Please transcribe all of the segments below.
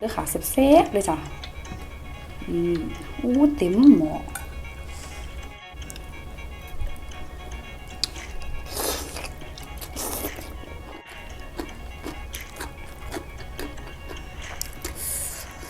เด้อค่ะเซฟๆเลยจ้ะอืมอู้เต็มหมอ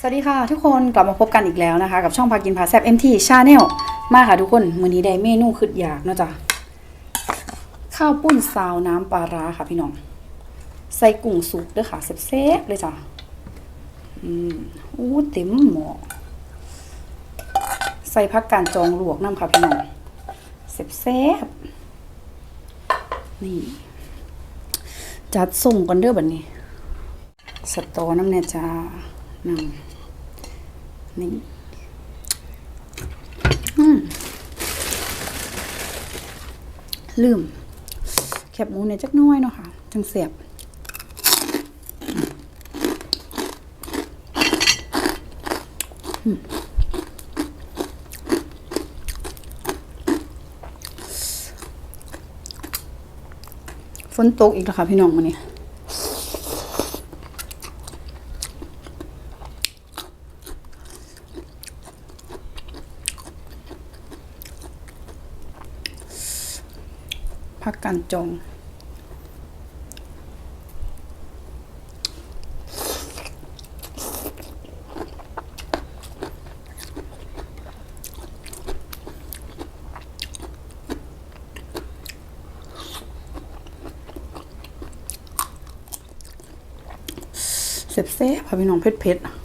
สวัสดีค่ะ ทุกคนกลับมาพบกันอีกแล้วนะคะ กับช่องพากินพาแซบ MT Channel มาค่ะทุกคน มื้อนี้ได้เมนูขึ้นอยากเนาะจ้ะข้าวปุ้นซาวน้ำปลาร้าค่ะพี่น้อง ใส่กุ้งสุกเด้อค่ะเซฟๆเลยจ้ะ อืมอู้เต็มหมอใส่ผักกาดจองลวกน้ำค่ะพี่น้องแซ่บๆนี่ จัดส่งกันเด้อบัดนี้ สตอน้ำแน่จ้านำนี่อืมลืม แคบหมูเนี่ยจักหน้อยเนาะค่ะ จังเสียบ ฝนตกอีกแล้วค่ะ พี่น้องมาเนี่ยพักกันจอง เซ็บเซ่บๆค่ะพี่น้องเผ็ดเผ็ดๆ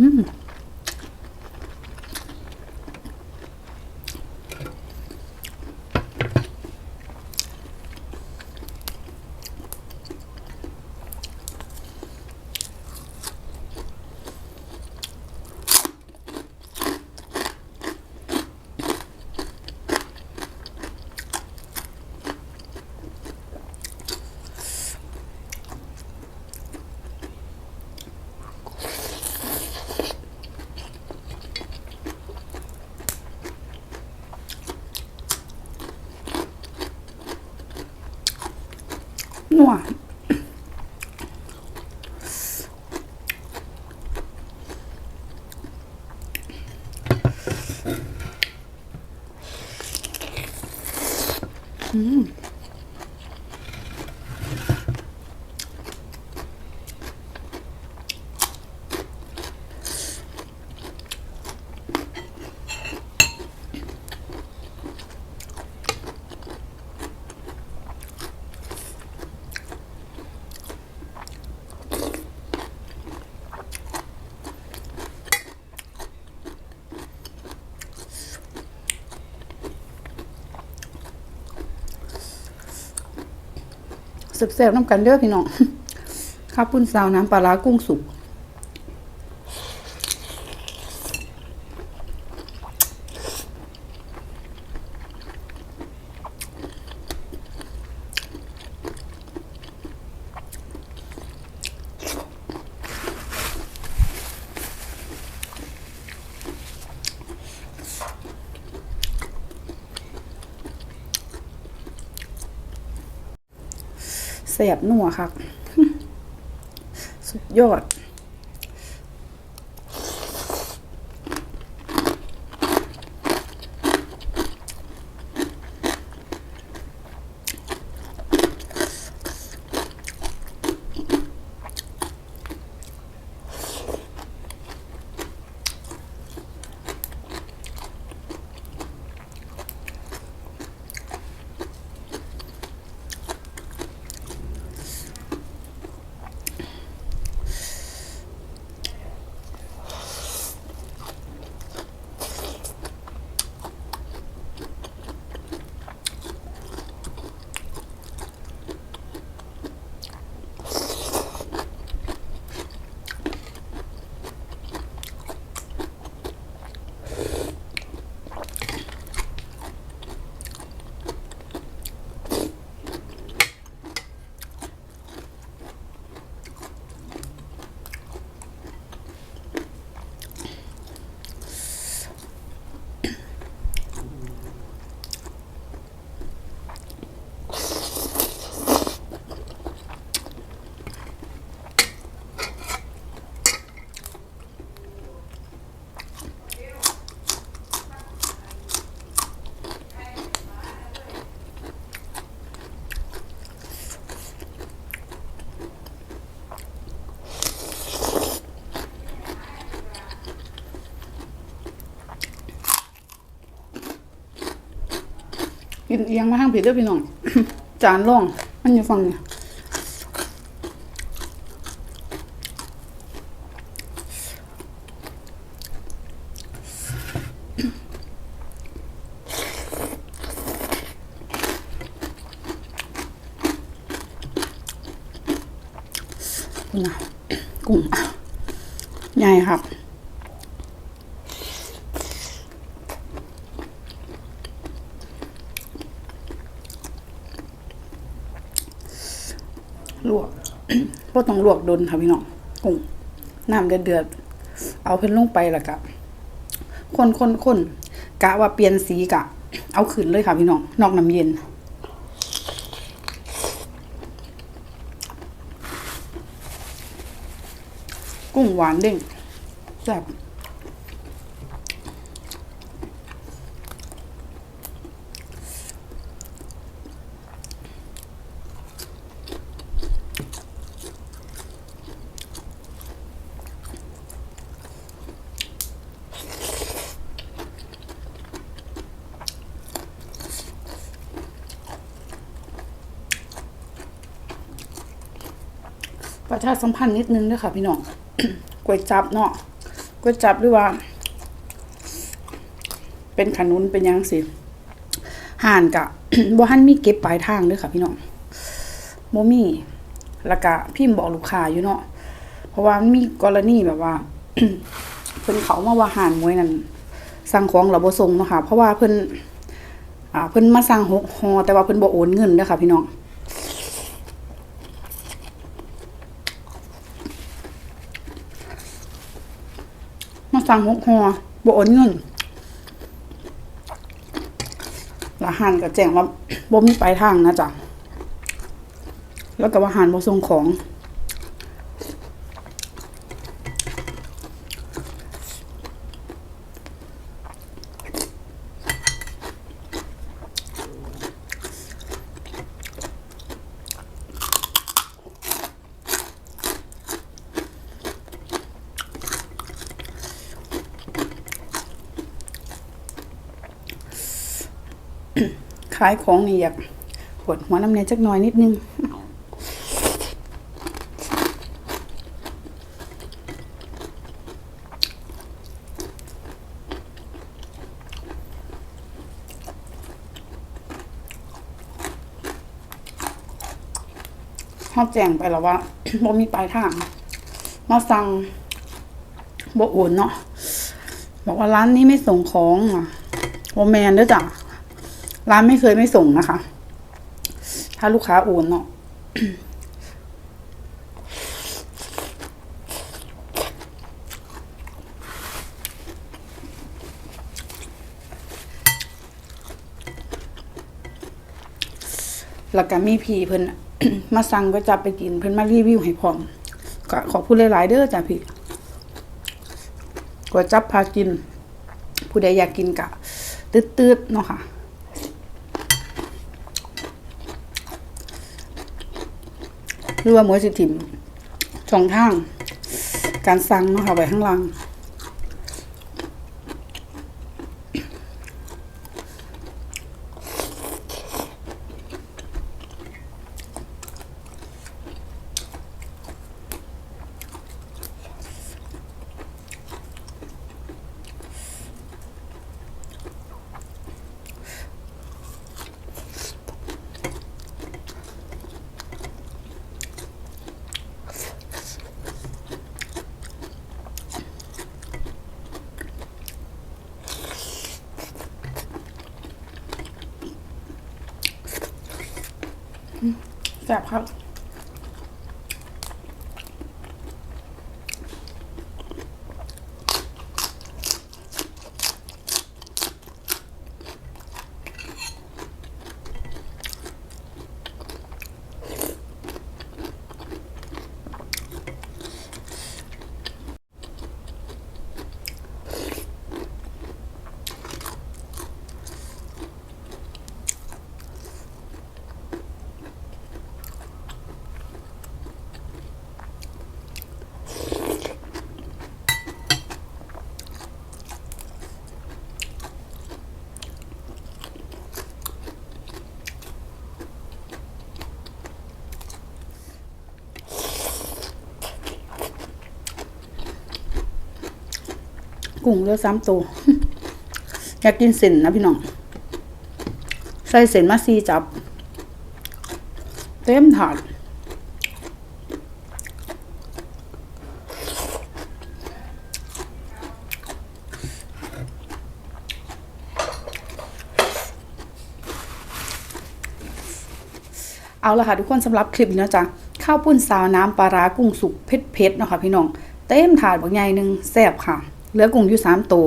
นั วอืม เสบๆน้ำกันเด้อพี่น้องข้าวปุ้นซาวน้ำปลาร้ากุ้งสุก แสบหนัวค่ะ สุดยอด กินเอียงมาทางผิดเด้วยพี่น้องจานร่อง มันอยู่ฝั่งนี้คุณนะกุ้งใหญ่ครับ ลวก พวกต้องลวกดนค่ะพี่น้องกุ้งน้ำเดือดเดือดๆเอาเพิ่นลงไปแล้วก็คนคนคนกะว่าเปลี่ยนสีกะ เอาขึ้นเลยค่ะพี่น้องนอกน้ำเย็น กุ้งหวานเด้งแซ่บ ประชาสัมพันธ์นิดนึงด้วยค่ะพี่น้องก๋วยจับเนาะก๋วยจับหรือว่า เป็นขนุนเป็นยังสิห่านกะบ่หันมีเก็บปลายทางด้วยค่ะพี่น้องบ่มีแล้วก็พิมพ์บอกลูกค้าอยู่เนาะเพราะว่ามีกรณีแบบว่าเพิ่นเขามาว่าห่านมวยนั่นสั่งของเราบ่ส่งเนาะค่ะเพราะว่าเพิ่นอ่าเพิ่นมาสั่งหกฮอแต่ว่าเพิ่นบ่โอนเงินเด้อค่ะพี่น้อง สั่งหกหอบโอนเงินและหันก็แจ้งว่าบ่มีปลายทางนะจ๊ะแล้วก็ว่าหันบ่ส่งของ ขายของนี่อยากปวดหัวน้ำเนยจักหน่อยนิดนึงเขาแจ้งไปแล้วว่าบ่มีปลายทาง มาสั่งบ่โอนเนาะบอกว่าร้านนี้ไม่ส่งของอะโอแมนด้อจ้ะ ร้านไม่เคยไม่ส่งนะคะ ถ้าลูกค้าโอนเนาะแล้วก็มีพี่เพิ่นมาสั่งก็จับไปกินเพิ่นมารีวิวให้พร้อมก็ขอบคุณหลายๆเด้อจ้ะพี่ก็จับพากิน ผู้ใดอยากกินกะตืดๆเนาะค่ะ หรือว่าหมวยสิถิมช่องทาง การสั่งเนาะค่ะไว้ข้างล่าง แซ่บครับ กุ้งเลือสามตัวอยากกินเส้นนะพี่น้อง ใส่เส้นมาซีจับ เต็มถาดเอาละค่ะทุกคนสำหรับคลิปนี้นะจ๊ะข้าวปุ้นซาวน้ำปลาร้ากุ้งสุกเผ็ดๆเนาะค่ะพี่น้อง เต็มถาดบักใหญ่หนึ่งแซ่บค่ะ เหลือกุ้งอยู่สามตัว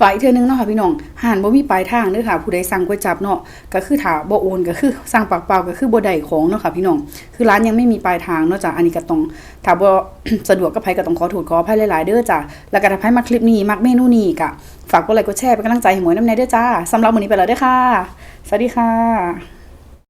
ฝ่ายเทือนึงเนาะค่ะพี่น้องห่านบ่มีปลายทางเด้อค่ะ ผู้ใดสั่งก๋วยจับเนาะก็คือถาบ่โอนก็คือสั่งปากเปล่าก็คือบ่ได้ของเนาะค่ะพี่น้องคือร้านยังไม่มีปลายทางเนาะจ้ะอันนี้ก็ต้องถ้าบ่สะดวกก็ไผก็ต้องขอโทษขออภัยหลายๆเด้อจ้ะแล้วก็ถ้าไผมาคลิปนี้มักเมนูนี้ก็ฝากกดไลค์กดแชร์เป็นกำลังใจให้หมวยน้ำในเด้อจ้าสำหรับมื้อนี้ไปแล้วเด้อค่ะ สวัสดีค่ะ